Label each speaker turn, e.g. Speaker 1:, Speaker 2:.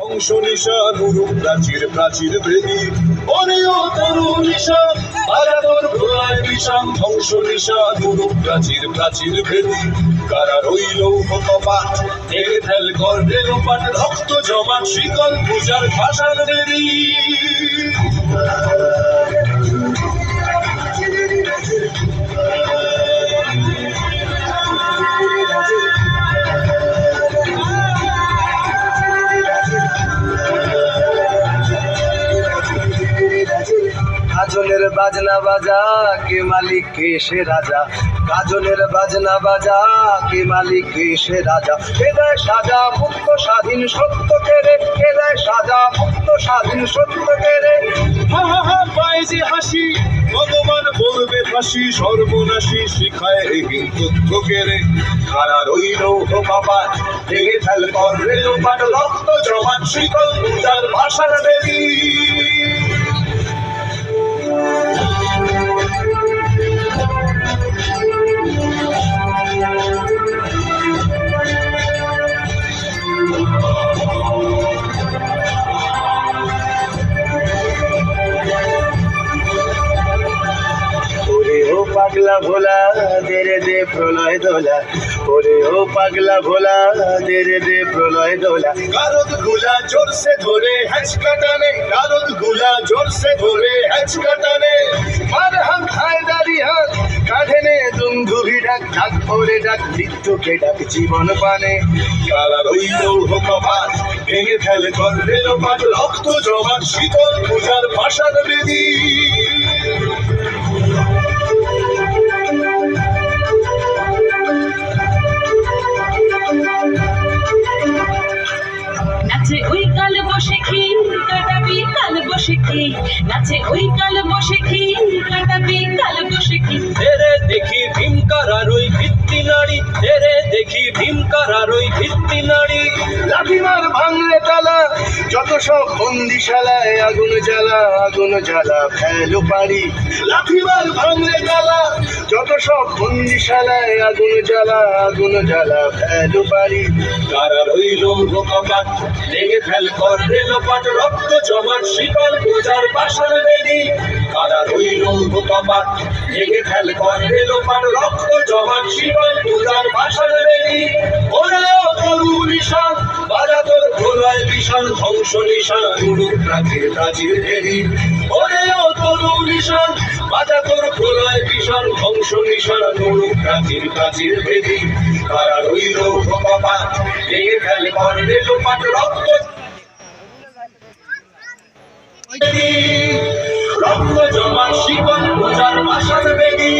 Speaker 1: হংস নিশা নুরু প্রাচীর প্রাচীর ভেদি। অনিয় তরু নিশা আজা তোর ভোলায় বিষাম হংস নিশা নুরু প্রাচীর প্রাচীর ভেদি। কারা রইল কপাট তেরে ফেল কর রেলোপাট রক্ত জমাট, শিকল পূজার ভাষার দেরি
Speaker 2: কাজলের বাজনা বাজা, কে মালিক, কে সে রাজা? কাজলের বাজনা বাজা, কে মালিক, কে সে রাজা? কে সাজা, মুক্ত স্বাধীন সত্য কেড়ে কে দেয় সাজা, মুক্ত স্বাধীন সত্য কেড়ে
Speaker 1: হা হা হা, পায় যে হাসি, ভগবান বলবে ফাঁসি, সর্বনাশী শিখায় এগিন তথ্য কেড়ে কারা রইল ও বাবা ভেঙে ফেল কর রেলোপাট রক্ত জমান শিকল পূজার ভাষার
Speaker 2: পাগলা ভোলা দে রে দে প্রলয় দোলা। ওরে ও পাগলা ভোলা দে রে দে প্রলয় দোলা।
Speaker 1: গারদগুলা জোরসে ধরে হ্যাচকা টানে গারদগুলা জোরসে ধরে হ্যাচকা টানে
Speaker 2: মার হাত হায়দারি হাত, কাঁধে নে দুঙ্গুভি ডাক ডাক ভরে ডাক মৃত্যুকে ডাক জীবন পানে।
Speaker 1: কারা রইল হোকপাত ভেঙে ফেলে কর রেলোপাট রক্ত জমান শীতল পূজার ভাষার বেদী।
Speaker 3: নাচে ওই কাল বসে কি কাটাবি কাল বসে কি
Speaker 4: তেরে দেখি ভীমকারার ওই ভিত্তি নাড়ি। তেরে দেখি ভীমকারার ওই ভিত্তি নাড়ি।
Speaker 2: লাঠিমার ভাঙলে তালা যত সব বন্দিশালায় আগুন জ্বালা আগুন জ্বালা ফেলো পারি। লাঠিমার ভাঙলে তালা যত সব বন্দিশালায় আগুন জ্বালা আগুন জ্বালা, ফেলো পারি
Speaker 1: কারা রইল হোকপাত লেগে ফেল কর রেলোপাট রক্ত জমার শীতল পূজার পাশার বেদি কারা রইল হোকপাত লেগে ফেল কর রেলোপাট রক্ত জমার শীতল ধ্বংস নিশান উড়ু প্রাচীর প্রাচীর ওরে নিশান, বাজা তোর ধ্বংস নিশান কারা রইল ভেঙে ফেল কর রেলোপাট রক্ত। রক্ত শিকল ভাষার বেদী।